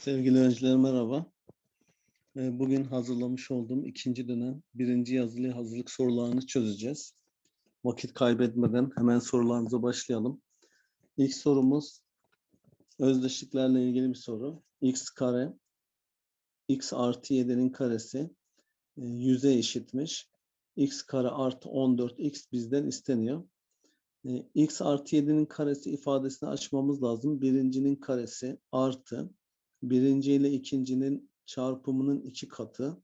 Sevgili öğrenciler merhaba. Ee, Bugün hazırlamış olduğum ikinci dönem birinci yazılı hazırlık sorularını çözeceğiz. Vakit kaybetmeden hemen sorularımıza başlayalım. İlk sorumuz özdeşliklerle ilgili bir soru. x kare x artı 7'nin karesi e, 100'e eşitmiş. x kare artı 14x bizden isteniyor. E, x artı 7'nin karesi ifadesini açmamız lazım. Birincinin karesi artı birinci ile ikincinin çarpımının iki katı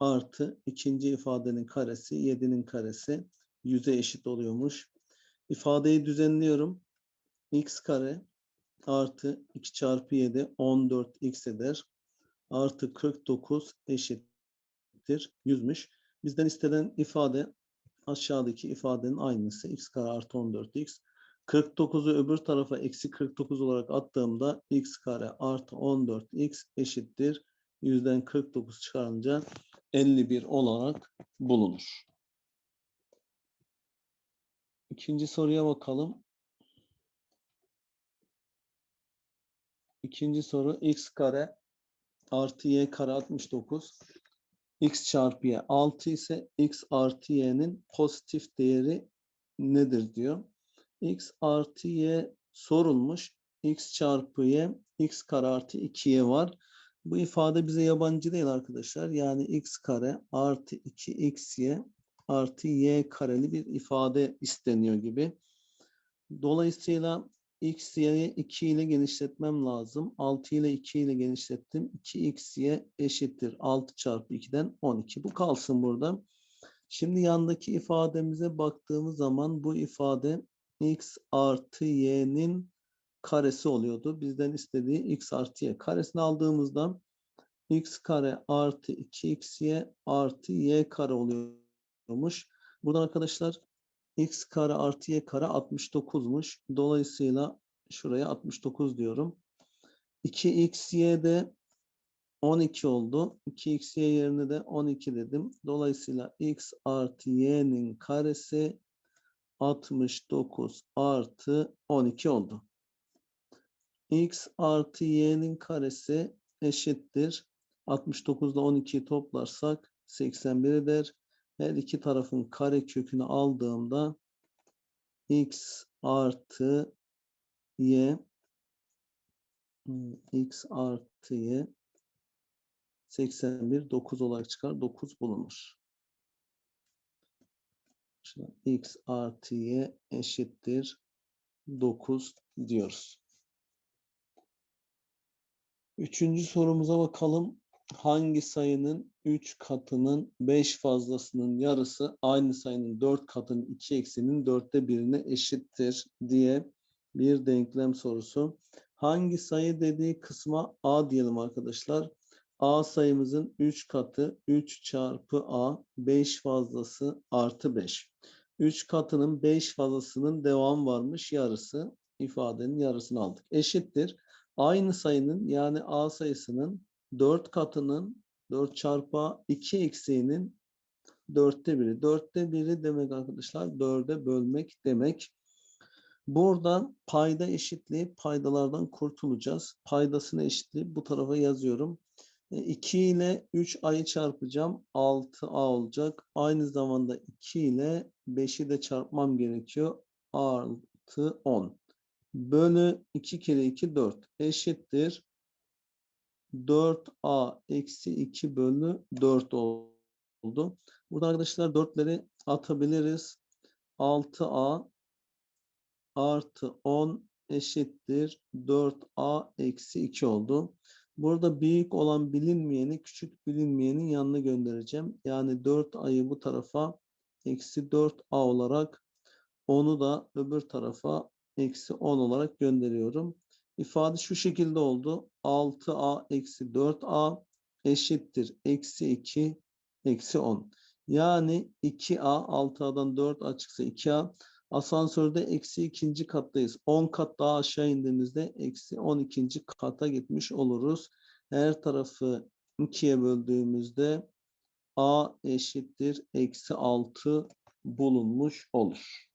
artı ikinci ifadenin karesi 7'nin karesi 100'e eşit oluyormuş. İfadeyi düzenliyorum. x kare artı 2 çarpı 7 14x eder. Artı 49 eşittir 100'müş. Bizden istenen ifade aşağıdaki ifadenin aynısı. x kare artı 14x 49'u öbür tarafa eksi 49 olarak attığımda x kare artı 14x eşittir. Yüzden 49 çıkarınca 51 olarak bulunur. İkinci soruya bakalım. İkinci soru x kare artı y kare 69 x çarpı y 6 ise x artı y'nin pozitif değeri nedir diyor x artı y sorulmuş. x çarpı y, x kare artı 2y var. Bu ifade bize yabancı değil arkadaşlar. Yani x kare artı 2xy artı y kareli bir ifade isteniyor gibi. Dolayısıyla x y'yi 2 ile genişletmem lazım. 6 ile 2 ile genişlettim. 2xy eşittir. 6 çarpı 2'den 12. Bu kalsın burada. Şimdi yandaki ifademize baktığımız zaman bu ifade x artı y'nin karesi oluyordu. Bizden istediği x artı y. Karesini aldığımızda x kare artı 2xy artı y kare oluyormuş. Buradan arkadaşlar x kare artı y kare 69'muş. Dolayısıyla şuraya 69 diyorum. 2xy de 12 oldu. 2xy yerine de 12 dedim. Dolayısıyla x artı y'nin karesi 69 artı 12 oldu. x artı y'nin karesi eşittir. 69 ile 12'yi toplarsak 81 eder. Her iki tarafın kare kökünü aldığımda x artı y x artı y 81 9 olarak çıkar. 9 bulunur. Şimdi x artı y eşittir 9 diyoruz. Üçüncü sorumuza bakalım. Hangi sayının 3 katının 5 fazlasının yarısı aynı sayının 4 katının 2 eksinin 4'te birine eşittir diye bir denklem sorusu. Hangi sayı dediği kısma A diyelim arkadaşlar. A sayımızın 3 katı 3 çarpı A 5 fazlası artı 5. 3 katının 5 fazlasının devam varmış yarısı ifadenin yarısını aldık. Eşittir. Aynı sayının yani A sayısının 4 katının 4 çarpı A 2 eksiğinin 4'te biri. 4'te biri demek arkadaşlar 4'e bölmek demek. Buradan payda eşitliği paydalardan kurtulacağız. Paydasını eşitleyip bu tarafa yazıyorum. 2 e, ile 3 ayı çarpacağım. 6a olacak. Aynı zamanda 2 ile 5'i de çarpmam gerekiyor. Artı 10. Bölü 2 kere 2 4 eşittir. 4a eksi 2 bölü 4 oldu. Burada arkadaşlar 4'leri atabiliriz. 6a artı 10 eşittir. 4a eksi 2 oldu. Burada büyük olan bilinmeyeni küçük bilinmeyenin yanına göndereceğim. Yani 4 ayı bu tarafa eksi 4a olarak onu da öbür tarafa eksi 10 olarak gönderiyorum. İfade şu şekilde oldu. 6a eksi 4a eşittir. Eksi 2 eksi 10. Yani 2a 6a'dan 4a çıksa 2a Asansörde eksi ikinci kattayız. 10 kat daha aşağı indiğimizde eksi 12. kata gitmiş oluruz. Her tarafı 2'ye böldüğümüzde a eşittir eksi 6 bulunmuş olur.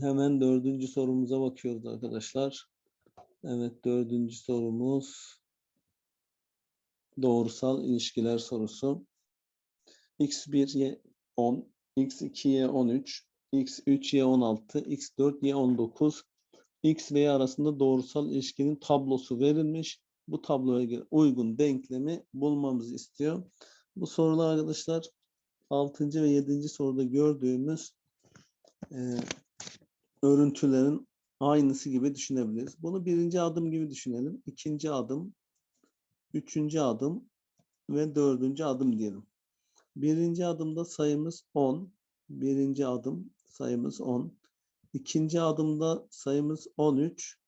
Hemen dördüncü sorumuza bakıyoruz arkadaşlar. Evet dördüncü sorumuz doğrusal ilişkiler sorusu. X1 y 10, x2 y 13, x3 y 16, x4 y 19, x ve y arasında doğrusal ilişkinin tablosu verilmiş. Bu tabloya göre uygun denklemi bulmamızı istiyor. Bu sorular arkadaşlar 6. ve 7. soruda gördüğümüz e, örüntülerin aynısı gibi düşünebiliriz. Bunu birinci adım gibi düşünelim. İkinci adım, üçüncü adım ve dördüncü adım diyelim. Birinci adımda sayımız 10. Birinci adım sayımız 10. İkinci adımda sayımız 13.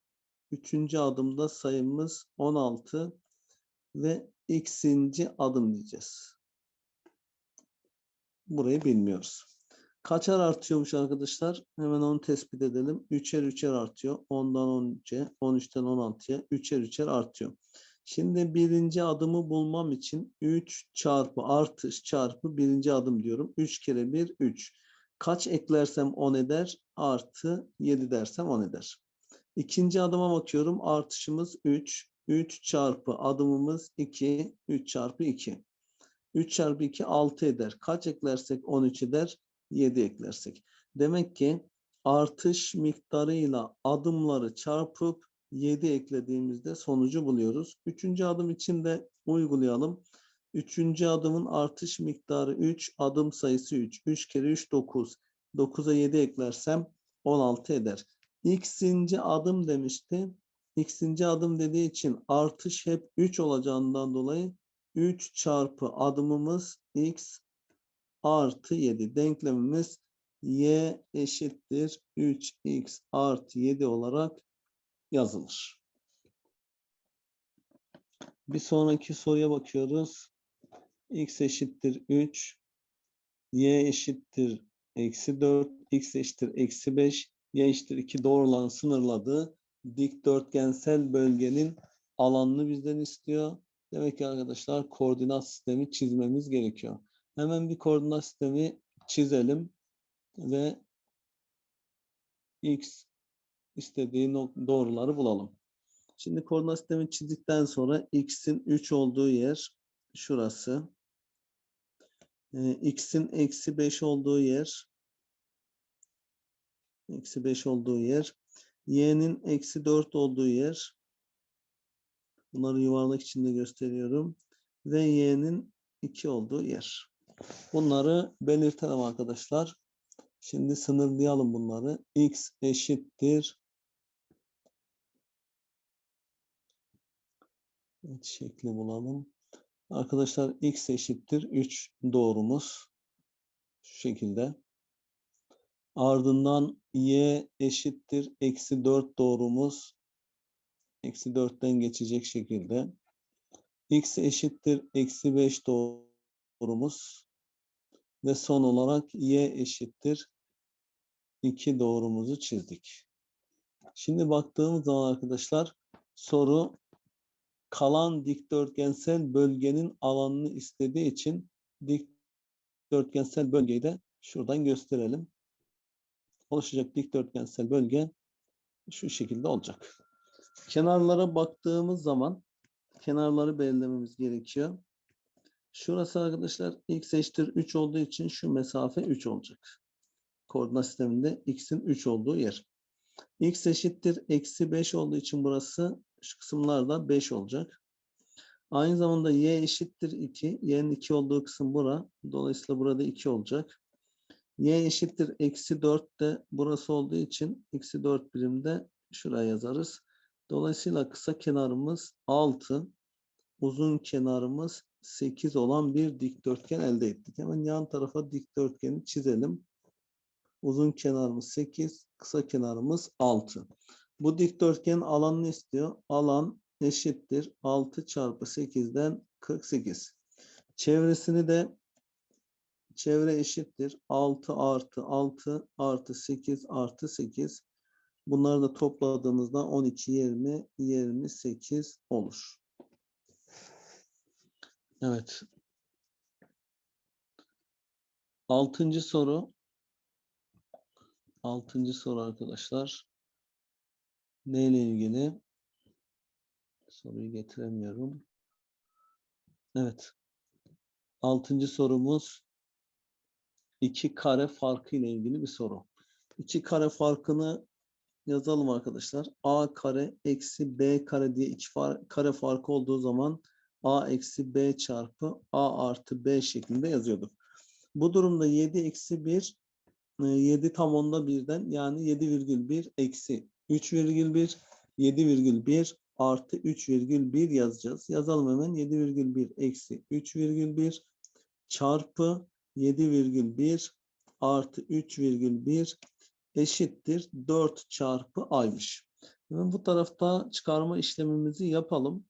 Üçüncü adımda sayımız 16 ve x'inci adım diyeceğiz. Burayı bilmiyoruz. Kaçar artıyormuş arkadaşlar? Hemen onu tespit edelim. 3'er 3'er artıyor. 10'dan 13'e, 13'ten 16'ya 3'er 3'er artıyor. Şimdi birinci adımı bulmam için 3 çarpı artış çarpı birinci adım diyorum. 3 kere 1 3. Kaç eklersem 10 eder? Artı 7 dersem 10 eder. İkinci adıma bakıyorum. Artışımız 3. 3 çarpı adımımız 2. 3 çarpı 2. 3 çarpı 2 6 eder. Kaç eklersek 13 eder? 7 eklersek. Demek ki artış miktarıyla adımları çarpıp 7 eklediğimizde sonucu buluyoruz. Üçüncü adım için de uygulayalım. Üçüncü adımın artış miktarı 3, adım sayısı 3. 3 kere 3 9. 9'a 7 eklersem 16 eder. X'inci adım demişti. X'inci adım dediği için artış hep 3 olacağından dolayı 3 çarpı adımımız X artı 7. Denklemimiz Y eşittir 3X artı 7 olarak yazılır. Bir sonraki soruya bakıyoruz. X eşittir 3, Y eşittir eksi 4, X eşittir eksi 5, Y eşittir 2 doğrulan sınırladığı dikdörtgensel bölgenin alanını bizden istiyor. Demek ki arkadaşlar koordinat sistemi çizmemiz gerekiyor. Hemen bir koordinat sistemi çizelim ve X istediği doğruları bulalım. Şimdi koordinat sistemi çizdikten sonra x'in 3 olduğu yer şurası. Ee, x'in eksi 5 olduğu yer eksi 5 olduğu yer. y'nin eksi 4 olduğu yer. Bunları yuvarlak içinde gösteriyorum. Ve y'nin 2 olduğu yer. Bunları belirtelim arkadaşlar. Şimdi sınırlayalım bunları. x eşittir Evet, şekli bulalım. Arkadaşlar x eşittir 3 doğrumuz. Şu şekilde. Ardından y eşittir eksi 4 doğrumuz. Eksi 4'ten geçecek şekilde. x eşittir eksi 5 doğrumuz. Ve son olarak y eşittir 2 doğrumuzu çizdik. Şimdi baktığımız zaman arkadaşlar soru kalan dikdörtgensel bölgenin alanını istediği için dikdörtgensel bölgeyi de şuradan gösterelim. Oluşacak dikdörtgensel bölge şu şekilde olacak. Kenarlara baktığımız zaman kenarları belirlememiz gerekiyor. Şurası arkadaşlar x eşittir 3 olduğu için şu mesafe 3 olacak. Koordinat sisteminde x'in 3 olduğu yer. x eşittir eksi 5 olduğu için burası şu kısımlarda 5 olacak. Aynı zamanda y eşittir 2. y'nin 2 olduğu kısım bura. Dolayısıyla burada 2 olacak. y eşittir eksi 4 de burası olduğu için eksi 4 birimde şuraya yazarız. Dolayısıyla kısa kenarımız 6. Uzun kenarımız 8 olan bir dikdörtgen elde ettik. Hemen yan tarafa dikdörtgeni çizelim. Uzun kenarımız 8, kısa kenarımız 6. Bu dikdörtgenin alanını istiyor. Alan eşittir 6 çarpı 8'den 48. Çevresini de çevre eşittir 6 artı 6 artı 8 artı 8. Bunları da topladığımızda 12, 20, 28 olur. Evet. Altıncı soru. Altıncı soru arkadaşlar. Neyle ilgili? Soruyu getiremiyorum. Evet. Altıncı sorumuz iki kare farkı ile ilgili bir soru. İki kare farkını yazalım arkadaşlar. A kare eksi B kare diye iki far- kare farkı olduğu zaman A eksi B çarpı A artı B şeklinde yazıyorduk. Bu durumda 7 eksi 1 e, 7 tam onda birden yani 7,1 eksi 3,1 7,1 artı 3,1 yazacağız. Yazalım hemen 7,1 eksi 3,1 çarpı 7,1 artı 3,1 eşittir 4 çarpı aymış. Hemen bu tarafta çıkarma işlemimizi yapalım.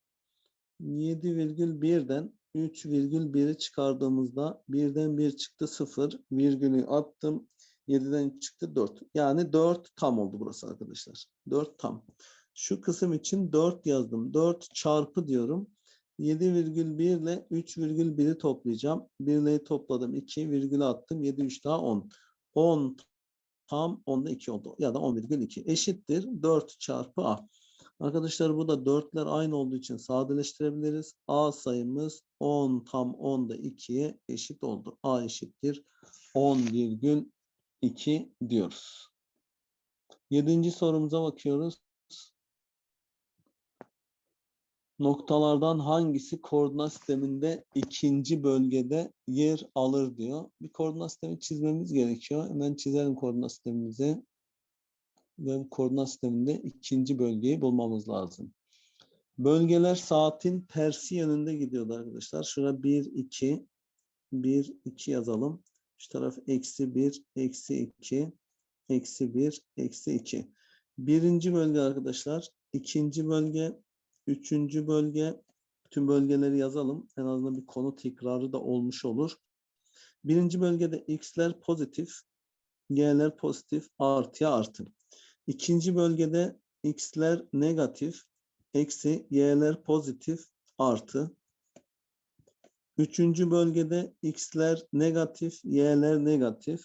7,1'den 3,1'i çıkardığımızda 1'den 1 çıktı 0, virgülü attım. 7'den çıktı 4. Yani 4 tam oldu burası arkadaşlar. 4 tam. Şu kısım için 4 yazdım. 4 çarpı diyorum. 7,1 ile 3,1'i toplayacağım. 1 ile topladım. 2 virgül attım. 7 3 daha 10. 10 tam 10'da 2 oldu. Ya da 10,2 eşittir 4 çarpı A. Arkadaşlar bu da 4'ler aynı olduğu için sadeleştirebiliriz. A sayımız 10 tam 10'da 2'ye eşit oldu. A eşittir 10,2 diyoruz. Yedinci sorumuza bakıyoruz. Noktalardan hangisi koordinat sisteminde ikinci bölgede yer alır diyor. Bir koordinat sistemi çizmemiz gerekiyor. Hemen çizelim koordinat sistemimizi. Ve bu koordinat sisteminde ikinci bölgeyi bulmamız lazım. Bölgeler saatin tersi yönünde gidiyordu arkadaşlar. Şurada 1, 2, 1, 2 yazalım. Şu taraf eksi 1, eksi 2, eksi 1, eksi 2. Birinci bölge arkadaşlar. ikinci bölge, üçüncü bölge. Bütün bölgeleri yazalım. En azından bir konu tekrarı da olmuş olur. Birinci bölgede x'ler pozitif, y'ler pozitif, artıya artı. İkinci bölgede x'ler negatif, eksi, y'ler pozitif, artı. Üçüncü bölgede x'ler negatif, y'ler negatif.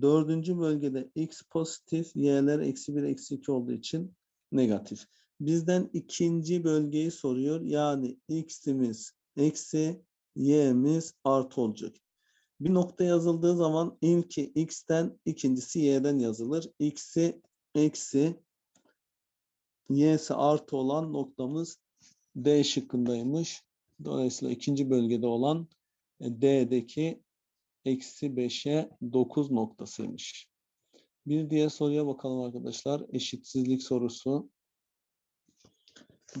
Dördüncü bölgede x pozitif, y'ler eksi 1, eksi 2 olduğu için negatif. Bizden ikinci bölgeyi soruyor. Yani x'imiz eksi, y'miz artı olacak. Bir nokta yazıldığı zaman ilki x'ten, ikincisi y'den yazılır. x'i eksi, y'si artı olan noktamız D şıkkındaymış. Dolayısıyla ikinci bölgede olan e, D'deki eksi 5'e 9 noktasıymış. Bir diğer soruya bakalım arkadaşlar. Eşitsizlik sorusu.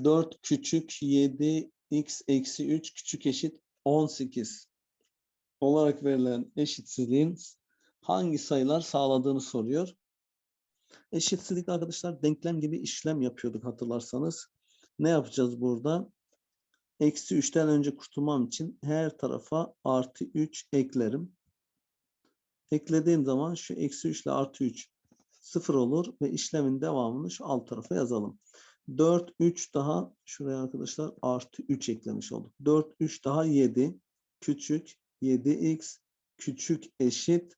4 küçük 7 x eksi 3 küçük eşit 18 olarak verilen eşitsizliğin hangi sayılar sağladığını soruyor. Eşitsizlik arkadaşlar denklem gibi işlem yapıyorduk hatırlarsanız. Ne yapacağız burada? Eksi 3'ten önce kurtulmam için her tarafa artı 3 eklerim. Eklediğim zaman şu eksi 3 ile artı 3 sıfır olur ve işlemin devamını şu alt tarafa yazalım. 4, 3 daha şuraya arkadaşlar artı 3 eklemiş olduk. 4, 3 daha 7 küçük 7x küçük eşit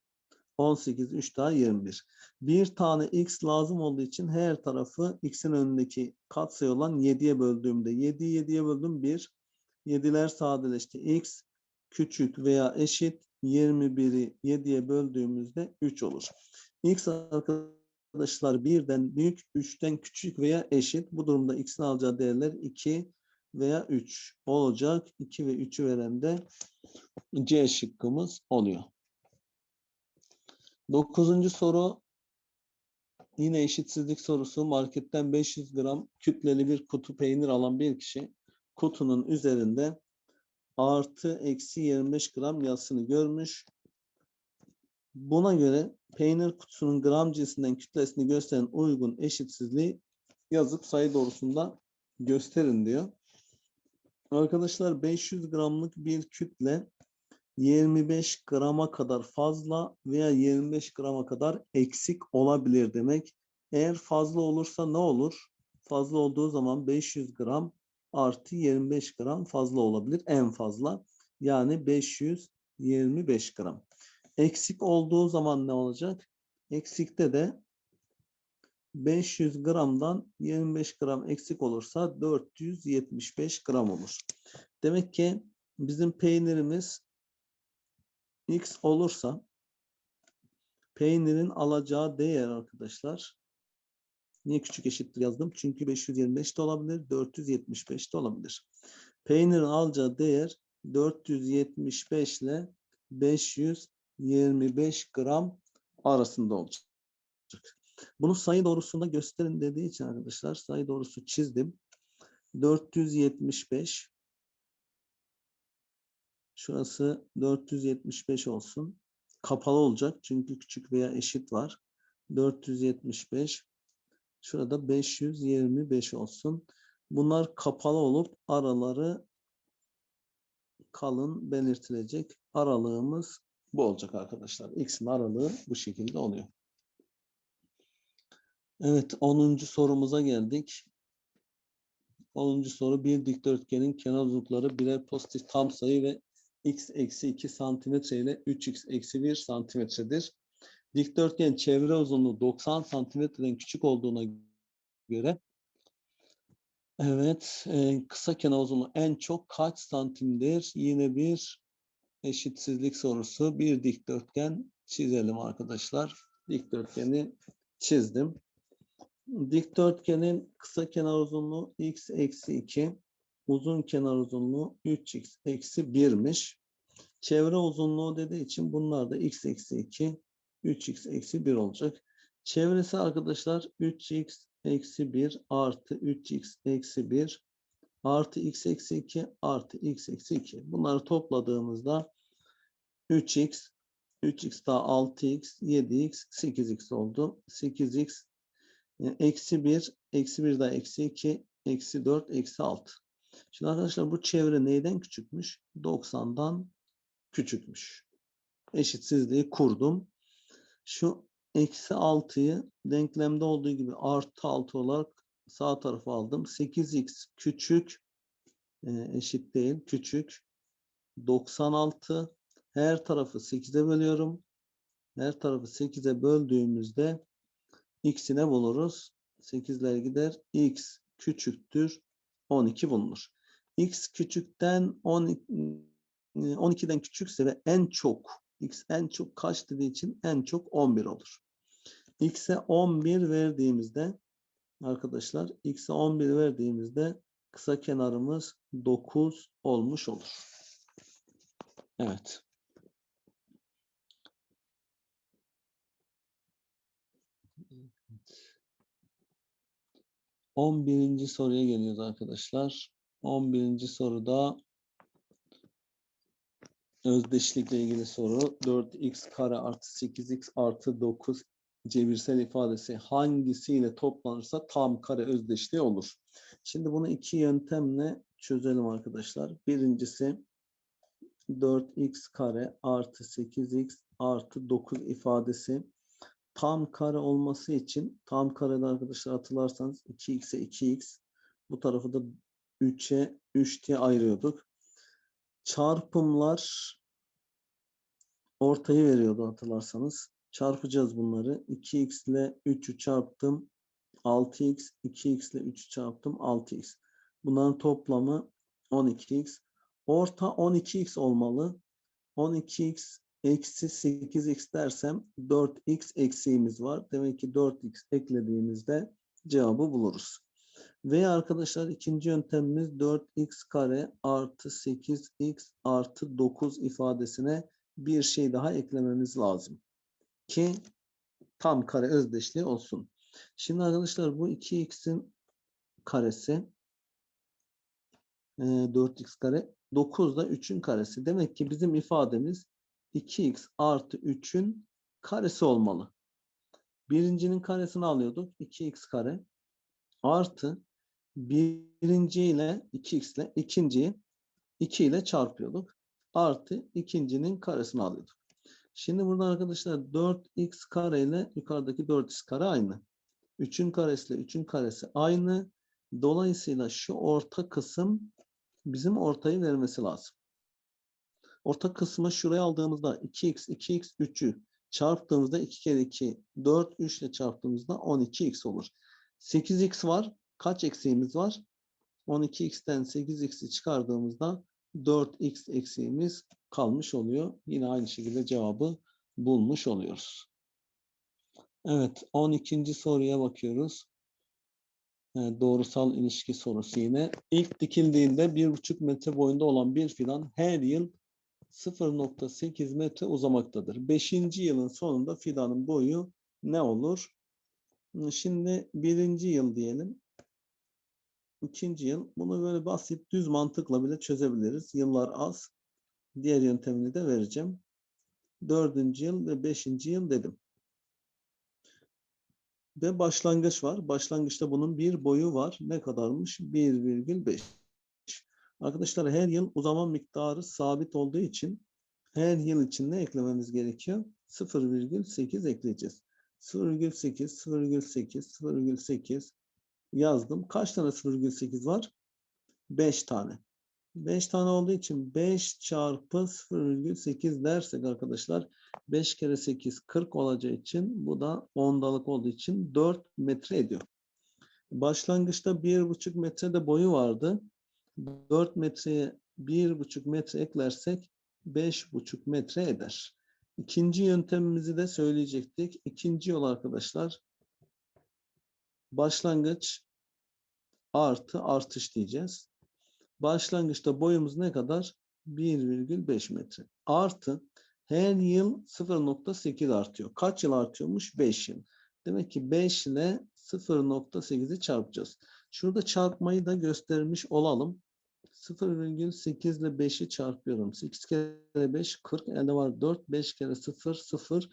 18, 3 daha 21. Bir tane x lazım olduğu için her tarafı x'in önündeki katsayı olan 7'ye böldüğümde 7, 7'ye böldüm 1. 7'ler sadeleşti. x küçük veya eşit 21'i 7'ye böldüğümüzde 3 olur. x arkadaşlar 1'den büyük, 3'ten küçük veya eşit. Bu durumda x'in alacağı değerler 2 veya 3 olacak. 2 ve 3'ü veren de C şıkkımız oluyor. Dokuzuncu soru yine eşitsizlik sorusu. Marketten 500 gram kütleli bir kutu peynir alan bir kişi kutunun üzerinde artı eksi 25 gram yazısını görmüş. Buna göre peynir kutusunun gram cinsinden kütlesini gösteren uygun eşitsizliği yazıp sayı doğrusunda gösterin diyor. Arkadaşlar 500 gramlık bir kütle 25 grama kadar fazla veya 25 grama kadar eksik olabilir demek. Eğer fazla olursa ne olur? Fazla olduğu zaman 500 gram artı 25 gram fazla olabilir en fazla. Yani 525 gram. Eksik olduğu zaman ne olacak? Eksikte de 500 gramdan 25 gram eksik olursa 475 gram olur. Demek ki bizim peynirimiz x olursa peynirin alacağı değer arkadaşlar niye küçük eşittir yazdım? Çünkü 525 de olabilir, 475 de olabilir. Peynirin alacağı değer 475 ile 525 gram arasında olacak. Bunu sayı doğrusunda gösterin dediği için arkadaşlar sayı doğrusu çizdim. 475 Şurası 475 olsun. Kapalı olacak çünkü küçük veya eşit var. 475. Şurada 525 olsun. Bunlar kapalı olup araları kalın belirtilecek. Aralığımız bu olacak arkadaşlar. X'in aralığı bu şekilde oluyor. Evet 10. sorumuza geldik. 10. soru bir dikdörtgenin kenar uzunlukları birer pozitif tam sayı ve x eksi 2 santimetre ile 3x eksi 1 santimetredir. Dikdörtgen çevre uzunluğu 90 santimetreden küçük olduğuna göre evet e, kısa kenar uzunluğu en çok kaç santimdir? Yine bir eşitsizlik sorusu. Bir dikdörtgen çizelim arkadaşlar. Dikdörtgeni çizdim. Dikdörtgenin kısa kenar uzunluğu x eksi 2, uzun kenar uzunluğu 3x eksi 1'miş. Çevre uzunluğu dediği için bunlar da x eksi 2, 3x eksi 1 olacak. Çevresi arkadaşlar 3x eksi 1 artı 3x eksi 1 artı x eksi 2 artı x eksi 2. Bunları topladığımızda 3x, 3x daha 6x, 7x, 8x oldu. 8x e, eksi 1, eksi 1 daha eksi 2, eksi 4, eksi 6. Şimdi arkadaşlar bu çevre neyden küçükmüş? 90'dan küçükmüş. Eşitsizliği kurdum. Şu eksi 6'yı denklemde olduğu gibi artı 6 olarak sağ tarafa aldım. 8x küçük e, eşit değil küçük 96 her tarafı 8'e bölüyorum. Her tarafı 8'e böldüğümüzde x'ine buluruz. 8'ler gider. x küçüktür 12 bulunur. x küçükten 12 12'den küçükse ve en çok x en çok kaç dediği için en çok 11 olur. x'e 11 verdiğimizde arkadaşlar x'e 11 verdiğimizde kısa kenarımız 9 olmuş olur. Evet. On birinci soruya geliyoruz arkadaşlar. On birinci soruda özdeşlikle ilgili soru 4x kare artı 8x artı 9 cebirsel ifadesi hangisiyle toplanırsa tam kare özdeşliği olur. Şimdi bunu iki yöntemle çözelim arkadaşlar. Birincisi 4x kare artı 8x artı 9 ifadesi tam kare olması için tam karede arkadaşlar hatırlarsanız 2x'e 2x bu tarafı da 3'e 3 diye ayırıyorduk. Çarpımlar ortayı veriyordu hatırlarsanız. Çarpacağız bunları. 2x ile 3'ü çarptım. 6x, 2x ile 3'ü çarptım. 6x. Bunların toplamı 12x. Orta 12x olmalı. 12x eksi 8x dersem 4x eksiğimiz var. Demek ki 4x eklediğimizde cevabı buluruz. Ve arkadaşlar ikinci yöntemimiz 4x kare artı 8x artı 9 ifadesine bir şey daha eklememiz lazım. Ki tam kare özdeşliği olsun. Şimdi arkadaşlar bu 2x'in karesi 4x kare 9 da 3'ün karesi. Demek ki bizim ifademiz 2x artı 3'ün karesi olmalı. Birincinin karesini alıyorduk. 2x kare artı birinci ile 2x ile ikinciyi 2 ile çarpıyorduk. Artı ikincinin karesini alıyorduk. Şimdi burada arkadaşlar 4x kare ile yukarıdaki 4x kare aynı. 3'ün karesi ile 3'ün karesi aynı. Dolayısıyla şu orta kısım bizim ortayı vermesi lazım. Orta kısmı şuraya aldığımızda 2x, 2x, 3'ü Çarptığımızda 2 kere 2 4 3 ile çarptığımızda 12x olur. 8x var. Kaç eksiğimiz var? 12x'ten 8x'i çıkardığımızda 4x eksiğimiz kalmış oluyor. Yine aynı şekilde cevabı bulmuş oluyoruz. Evet 12. soruya bakıyoruz. Evet, doğrusal ilişki sorusu yine. İlk dikildiğinde 1,5 metre boyunda olan bir fidan her yıl 0.8 metre uzamaktadır. 5. yılın sonunda fidanın boyu ne olur? Şimdi birinci yıl diyelim. İkinci yıl. Bunu böyle basit düz mantıkla bile çözebiliriz. Yıllar az. Diğer yöntemini de vereceğim. Dördüncü yıl ve beşinci yıl dedim. Ve başlangıç var. Başlangıçta bunun bir boyu var. Ne kadarmış? 1,5. Arkadaşlar her yıl uzama miktarı sabit olduğu için her yıl için ne eklememiz gerekiyor? 0,8 ekleyeceğiz. 0,8, 0,8, 0,8 yazdım. Kaç tane 0,8 var? 5 tane. 5 tane olduğu için 5 çarpı 0,8 dersek arkadaşlar 5 kere 8 40 olacağı için bu da ondalık olduğu için 4 metre ediyor. Başlangıçta 1,5 metrede boyu vardı. 4 metreye 1,5 metre eklersek 5,5 metre eder. İkinci yöntemimizi de söyleyecektik. İkinci yol arkadaşlar başlangıç artı artış diyeceğiz. Başlangıçta boyumuz ne kadar? 1,5 metre. Artı her yıl 0.8 artıyor. Kaç yıl artıyormuş? 5 yıl. Demek ki 5 ile 0.8'i çarpacağız. Şurada çarpmayı da göstermiş olalım. 0,8 ile 5'i çarpıyorum. 8 kere 5 40 elde var 4. 5 kere 0 0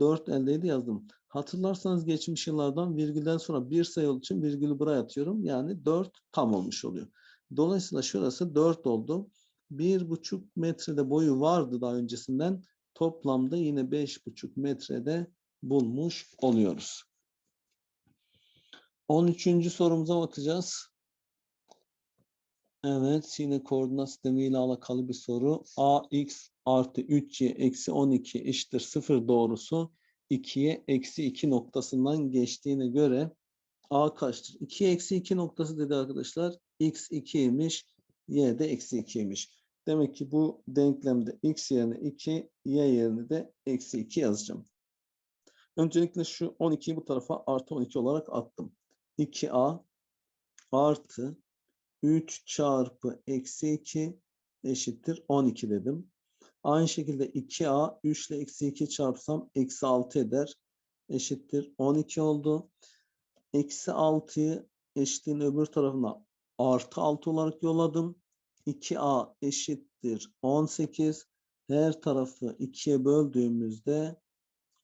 4 eldeydi yazdım. Hatırlarsanız geçmiş yıllardan virgülden sonra bir sayı olduğu için virgülü buraya atıyorum. Yani 4 tam olmuş oluyor. Dolayısıyla şurası 4 oldu. 1,5 metrede boyu vardı daha öncesinden. Toplamda yine 5,5 metrede bulmuş oluyoruz. 13. sorumuza bakacağız. Evet yine koordinat sistemiyle alakalı bir soru. ax artı 3y eksi 12 eşittir 0 doğrusu 2'ye eksi 2 noktasından geçtiğine göre a kaçtır? 2 eksi 2 noktası dedi arkadaşlar. x 2'ymiş, y de eksi 2'ymiş. Demek ki bu denklemde x yerine 2, y yerine de eksi 2 yazacağım. Öncelikle şu 12'yi bu tarafa artı 12 olarak attım. 2a artı 3 çarpı eksi 2 eşittir 12 dedim. Aynı şekilde 2a 3 ile eksi 2 çarpsam eksi 6 eder. Eşittir 12 oldu. Eksi 6'yı eşitliğin öbür tarafına artı 6 olarak yolladım. 2a eşittir 18. Her tarafı 2'ye böldüğümüzde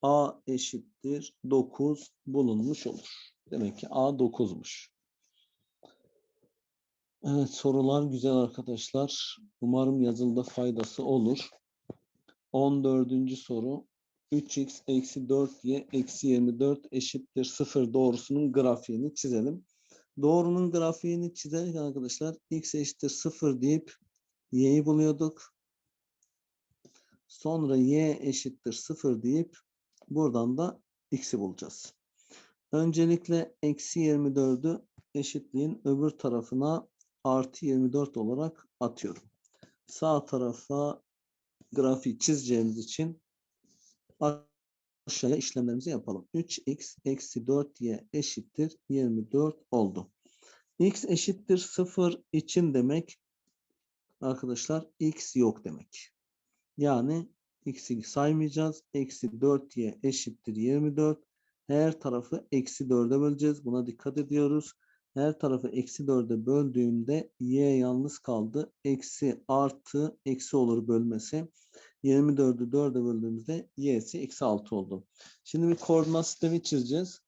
a eşittir 9 bulunmuş olur. Demek ki a 9'muş. Evet sorular güzel arkadaşlar. Umarım yazılıda faydası olur. 14. soru. 3x eksi 4y eksi 24 eşittir 0 doğrusunun grafiğini çizelim. Doğrunun grafiğini çizerken arkadaşlar x eşittir 0 deyip y'yi buluyorduk. Sonra y eşittir 0 deyip buradan da x'i bulacağız. Öncelikle eksi 24'ü eşitliğin öbür tarafına artı 24 olarak atıyorum. Sağ tarafa grafiği çizeceğimiz için aşağıya işlemlerimizi yapalım. 3x eksi 4y eşittir 24 oldu. x eşittir 0 için demek arkadaşlar x yok demek. Yani x'i saymayacağız. Eksi 4y eşittir 24. Her tarafı eksi 4'e böleceğiz. Buna dikkat ediyoruz. Her tarafı eksi 4'e böldüğümde y yalnız kaldı. Eksi artı eksi olur bölmesi. 24'ü 4'e böldüğümüzde y'si eksi 6 oldu. Şimdi bir koordinat sistemi çizeceğiz.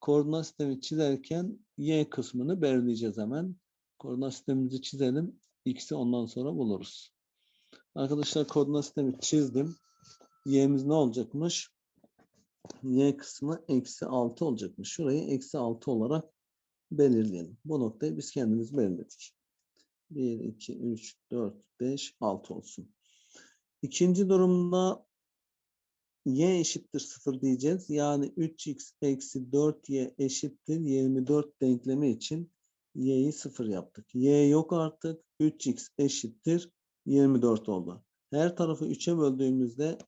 Koordinat sistemi çizerken y kısmını belirleyeceğiz hemen. Koordinat sistemimizi çizelim. X'i ondan sonra buluruz. Arkadaşlar koordinat sistemi çizdim. Y'miz ne olacakmış? Y kısmı eksi 6 olacakmış. Şurayı eksi 6 olarak belirleyelim. Bu noktayı biz kendimiz belirledik. 1, 2, 3, 4, 5, 6 olsun. İkinci durumda y eşittir 0 diyeceğiz. Yani 3x eksi 4y eşittir 24 denklemi için y'yi 0 yaptık. y yok artık. 3x eşittir 24 oldu. Her tarafı 3'e böldüğümüzde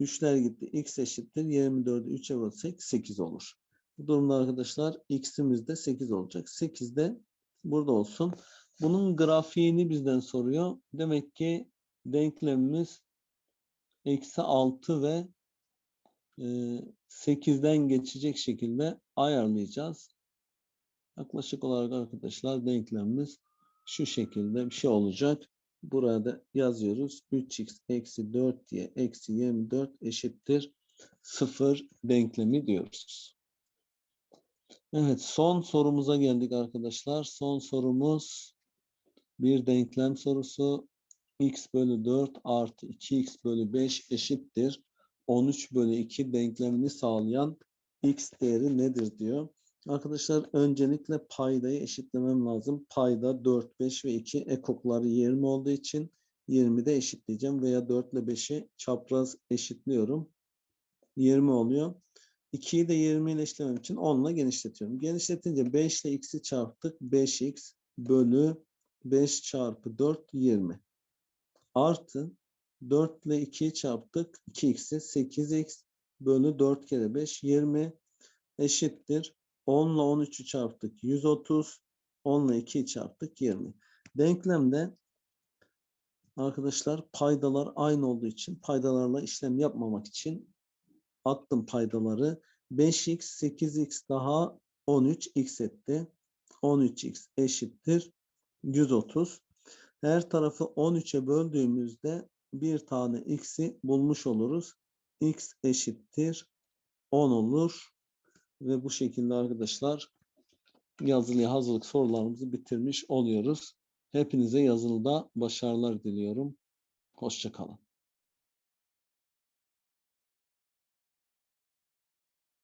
3'ler gitti. x eşittir 24'ü 3'e bölsek 8 olur. Bu durumda arkadaşlar x'imiz de 8 olacak. 8 de burada olsun. Bunun grafiğini bizden soruyor. Demek ki denklemimiz eksi 6 ve e, 8'den geçecek şekilde ayarlayacağız. Yaklaşık olarak arkadaşlar denklemimiz şu şekilde bir şey olacak. Burada yazıyoruz. 3x eksi 4y eksi 24 eşittir 0 denklemi diyoruz. Evet son sorumuza geldik arkadaşlar. Son sorumuz bir denklem sorusu. x bölü 4 artı 2x bölü 5 eşittir. 13 bölü 2 denklemini sağlayan x değeri nedir diyor. Arkadaşlar öncelikle paydayı eşitlemem lazım. Payda 4, 5 ve 2 ekokları 20 olduğu için 20 de eşitleyeceğim. Veya 4 ile 5'i çapraz eşitliyorum. 20 oluyor. 2'yi de 20 ile eşitlemem için 10 ile genişletiyorum. Genişletince 5 ile x'i çarptık. 5x bölü 5 çarpı 4 20. Artı 4 ile 2'yi çarptık. 2x'i 8x bölü 4 kere 5 20 eşittir. 10 ile 13'ü çarptık 130. 10 ile 2'yi çarptık 20. Denklemde arkadaşlar paydalar aynı olduğu için paydalarla işlem yapmamak için attım paydaları. 5x 8x daha 13x etti. 13x eşittir 130. Her tarafı 13'e böldüğümüzde bir tane x'i bulmuş oluruz. x eşittir 10 olur. Ve bu şekilde arkadaşlar yazılıya hazırlık sorularımızı bitirmiş oluyoruz. Hepinize yazılıda başarılar diliyorum. Hoşçakalın.